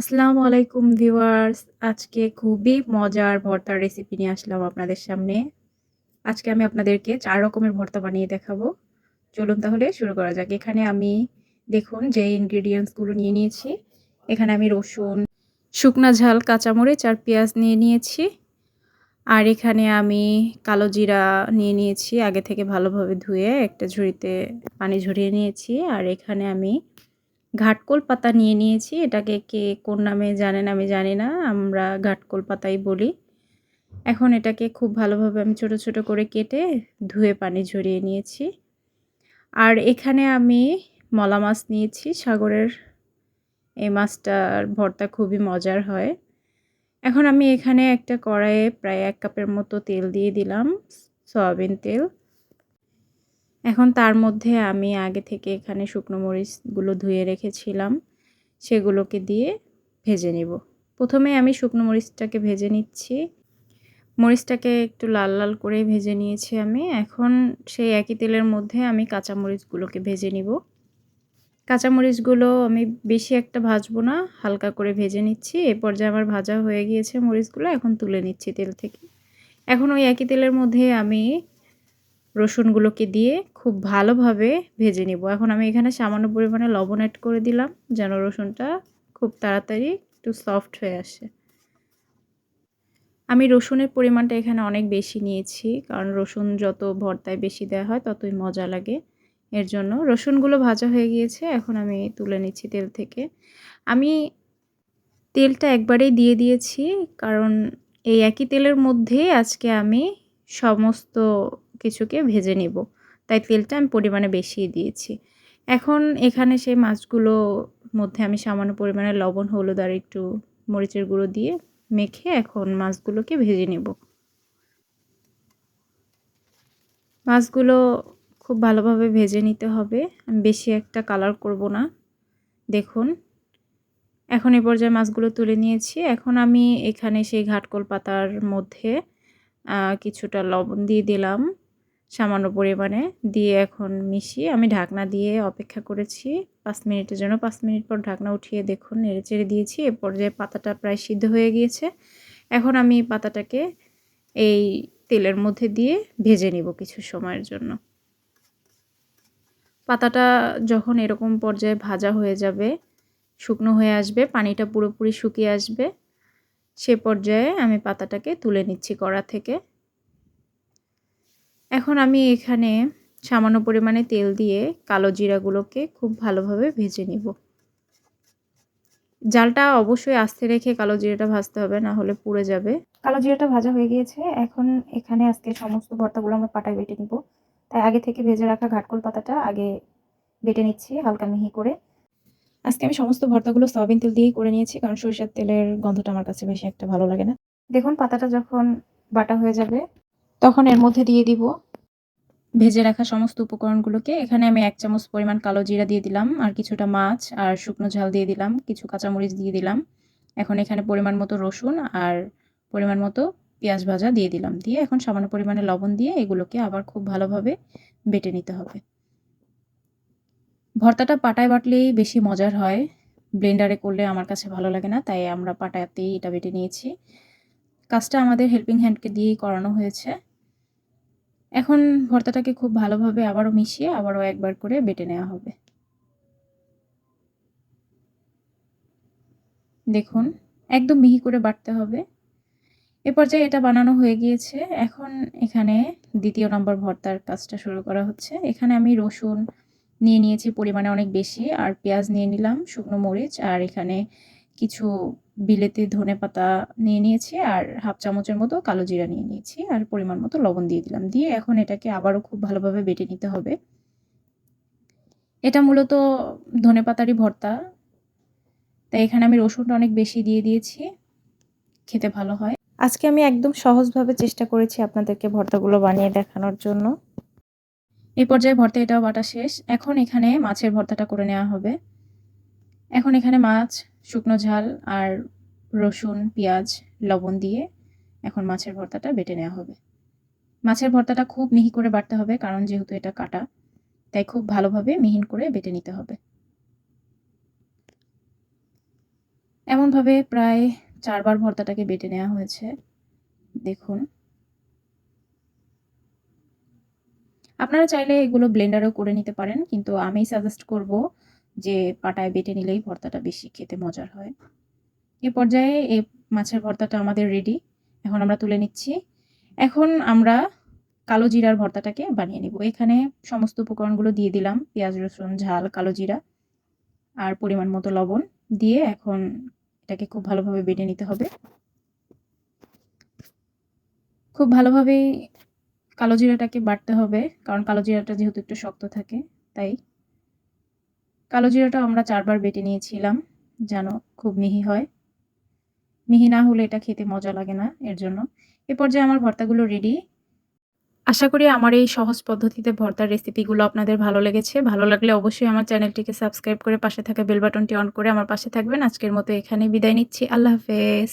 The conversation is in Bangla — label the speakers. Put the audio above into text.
Speaker 1: আসসালামু আলাইকুম ভিউয়ার্স। আজকে খুবই মজার ভর্তার রেসিপি নিয়ে আসলাম আপনাদের সামনে। আজকে আমি আপনাদেরকে চার রকমের ভর্তা বানিয়ে দেখাবো। চলুন তাহলে শুরু করা যাক। এখানে আমি দেখুন যে ইনগ্রিডিয়েন্টসগুলো নিয়ে নিয়েছি। এখানে আমি রসুন, শুকনা ঝাল, কাঁচামরিচ আর পেঁয়াজ নিয়ে নিয়েছি। আর এখানে আমি কালো জিরা নিয়ে নিয়েছি। আগে থেকে ভালোভাবে ধুয়ে একটা ঝুড়িতে পানি ঝরিয়ে নিয়েছি। আর এখানে আমি ঘাটকোল পাতা নিয়ে নিয়েছি। এটাকে কে কোন নামে জানেন আমি জানি না, আমরা ঘাটকোল পাতাই বলি। এখন এটাকে খুব ভালোভাবে আমি ছোট ছোট করে কেটে ধুয়ে পানি ঝরিয়ে নিয়েছি। আর এখানে আমি মলা মাছ নিয়েছি, সাগরের এই মাছটার ভর্তা খুবই মজার হয়। এখন আমি এখানে একটা কড়াইয়ে প্রায় এক কাপের মতো তেল দিয়ে দিলাম, সয়াবিন তেল। এখন তার মধ্যে আমি আগে থেকে এখানে শুকনো মরিচগুলো ধুয়ে রেখেছিলাম, সেগুলোকে দিয়ে ভেজে নিব। প্রথমে আমি শুকনো মরিচটাকে ভেজে নিচ্ছি। মরিচটাকে একটু লাল লাল করে ভেজে নিয়েছি আমি। এখন সেই একই তেলের মধ্যে আমি কাঁচা মরিচগুলোকে ভেজে নিব। কাঁচামরিচগুলো আমি বেশি একটা ভাজবো না, হালকা করে ভেজে নিচ্ছি। এ পর্যায়ে আমার ভাজা হয়ে গিয়েছে মরিচগুলো, এখন তুলে নিচ্ছি তেল থেকে। এখন ওই একই তেলের মধ্যে আমি রসুনগুলোকে দিয়ে খুব ভালোভাবে ভেজে নিব। এখন আমি এখানে সামান্য পরিমাণে লবণ অ্যাড করে দিলাম, যেন রসুনটা খুব তাড়াতাড়ি একটু সফট হয়ে আসে। আমি রসুনের পরিমাণটা এখানে অনেক বেশি নিয়েছি, কারণ রসুন যত ভর্তায় বেশি দেওয়া হয় ততই মজা লাগে। এর জন্য রসুনগুলো ভাজা হয়ে গিয়েছে, এখন আমি তুলে নিচ্ছি তেল থেকে। আমি তেলটা একবারেই দিয়ে দিয়েছি, কারণ এই একই তেলের মধ্যেই আজকে আমি সমস্ত কিছুকে ভেজে নেব। তাই তেলটা আমি পরিমাণে বেশি দিয়েছি। এখন এখানে সেই মাছগুলো মধ্যে আমি সামান্য পরিমাণে লবণ, হলুদ আর একটু মরিচের গুঁড়ো দিয়ে মেখে এখন মাছগুলোকে ভেজে নেব। মাছগুলো খুব ভালোভাবে ভেজে নিতে হবে। আমি বেশি একটা কালার করব না। দেখুন, এখন এ পর্যায়ে মাছগুলো তুলে নিয়েছি। এখন আমি এখানে সেই ঘাটকল পাতার মধ্যে কিছুটা লবণ দিয়ে দিলাম। সামান্য পরিমাণে দিয়ে এখন মিশিয়ে আমি ঢাকনা দিয়ে অপেক্ষা করেছি। পাঁচ মিনিটের জন্য, পাঁচ মিনিট পর ঢাকনা উঠিয়ে দেখুন, নেড়ে চেড়ে দিয়েছি। এ পর্যায়ে পাতাটা প্রায় সিদ্ধ হয়ে গিয়েছে। এখন আমি পাতাটাকে এই তেলের মধ্যে দিয়ে ভেজে নিব কিছু সময়ের জন্য। পাতাটা যখন এরকম পর্যায়ে ভাজা হয়ে যাবে, শুকনো হয়ে আসবে, পানিটা পুরোপুরি শুকিয়ে আসবে, সে পর্যায়ে আমি পাতাটাকে তুলে নিচ্ছি কড়া থেকে। এখন আমি এখানে সামান্য পরিমাণে তেল দিয়ে কালো জিরাগুলোকে খুব ভালোভাবে ভেজে নিব। জালটা অবশ্যই আস্তে রেখে কালো জিরাটা ভাজতে হবে, না হলে পুড়ে যাবে। কালো জিরাটা ভাজা হয়ে গিয়েছে। এখন এখানে আজকে সমস্ত ভর্তাগুলো আমরা পাটায় বেটে নিব। তাই আগে থেকে ভেজে রাখা ঘাটকল পাতাটা আগে বেটে নিচ্ছি হালকা মিহি করে। আজকে আমি সমস্ত ভর্তাগুলো সয়াবিন তেল দিয়েই করে নিয়েছি, কারণ সরিষার তেলের গন্ধটা আমার কাছে বেশি একটা ভালো লাগে না। দেখুন, পাতাটা যখন বাটা হয়ে যাবে তখন এর মধ্যে দিয়ে দিব। ভেজে রাখা সমস্ত উপকরণগুলোকে। এখানে আমি এক চামচ পরিমাণ কালো জিরা দিয়ে দিলাম, আর কিছুটা মাছ আর শুকনো ঝাল দিয়ে দিলাম, কিছু কাঁচামরিচ দিয়ে দিলাম। এখন এখানে পরিমাণ মতো রসুন আর পরিমাণ মতো পেঁয়াজ ভাজা দিয়ে দিলাম। দিয়ে এখন সামান্য পরিমাণে লবণ দিয়ে এগুলোকে আবার খুব ভালোভাবে বেটে নিতে হবে। ভর্তাটা পাটায় বাটলেই বেশি মজার হয়। ব্লেন্ডারে করলে আমার কাছে ভালো লাগে না, তাই আমরা পাটাতেই এটা বেটে নিয়েছি। কাজটা আমাদের হেল্পিং হ্যান্ডকে দিয়েই করানো হয়েছে। এখন ভর্তাটাকে খুব ভালোভাবে আবারও মিশিয়ে আবারও একবার করে বেটে নেওয়া হবে। দেখুন, একদম মিহি করে বাটতে হবে। এ পর্যায়ে এটা বানানো হয়ে গিয়েছে। এখন এখানে দ্বিতীয় নম্বর ভর্তার কাজটা শুরু করা হচ্ছে। এখানে আমি রসুন নিয়ে নিয়েছি পরিমাণে অনেক বেশি, আর পেঁয়াজ নিয়ে নিলাম, শুকনো মরিচ, আর এখানে কিছু বিলেতি ধনে পাতা নিয়ে নিয়েছি আর হাফ চামচের মতো কালো জিরা নিয়ে নিয়েছি আর পরিমাণ মতো লবণ দিয়ে দিলাম। দিয়ে এখন এটাকে আবারও খুব ভালোভাবে বেটে নিতে হবে। এটা মূলত ধনে পাতারই ভর্তা। তাই এখানে আমি রসুনটা অনেক বেশি দিয়ে দিয়েছি। খেতে ভালো হয়। আজকে আমি একদম সহজভাবে চেষ্টা করেছি আপনাদেরকে ভর্তাগুলো বানিয়ে দেখানোর জন্য। এই পর্যায়ে ভর্তা এটাও বাটা শেষ। এখন এখানে মাছের ভর্তাটা করে নেওয়া হবে। এখন এখানে মাছ শুকনো ঝাল আর রসুন, পেঁয়াজ, লবণ দিয়ে এখন মাছের ভর্তাটা বেটে নেওয়া হবে। মাছের ভর্তাটা খুব মিহি করে বাটতে হবে, কারণ যেহেতু এটা কাটা, তাই খুব ভালোভাবে মিহিন করে বেটে নিতে হবে। এমনভাবে প্রায় চারবার ভর্তাটাকে বেটে নেওয়া হয়েছে। দেখুন। আপনারা চাইলে এগুলো ব্লেন্ডারও করে নিতে পারেন, কিন্তু আমি সাজেস্ট করব যে পাটায় বেটে নিলেই ভর্তাটা বেশি খেতে মজার হয়। এ পর্যায়ে এই মাছের ভর্তাটা আমাদের রেডি এখন আমরা তুলে নিচ্ছি। এখন আমরা কালো জিরার ভর্তাটাকে বানিয়ে নিব। এখানে সমস্ত উপকরণগুলো দিয়ে দিলাম, পেঁয়াজ, রসুন, ঝাল, কালো জিরা আর পরিমাণ মতো লবণ দিয়ে এখন এটাকে খুব ভালোভাবে বেটে নিতে হবে। খুব ভালোভাবেই কালো জিরাটাকে বাটতে হবে, কারণ কালো জিরাটা যেহেতু একটু শক্ত থাকে, তাই কালো জিরাটা আমরা চারবার বেটে নিয়েছিলাম, যেন খুব মিহি হয়। মিহি না হলে এটা খেতে মজা লাগে না এর জন্য। এ পর্যায়ে আমার ভর্তাগুলো রেডি আশা করি আমার এই সহজ পদ্ধতিতে ভর্তার রেসিপিগুলো আপনাদের ভালো লেগেছে। ভালো লাগলে অবশ্যই আমার চ্যানেলটিকে সাবস্ক্রাইব করে পাশে থাকা বেল বাটনটি অন করে আমার পাশে থাকবেন। আজকের মতো এখানে বিদায় নিচ্ছি। আল্লাহ হাফেজ।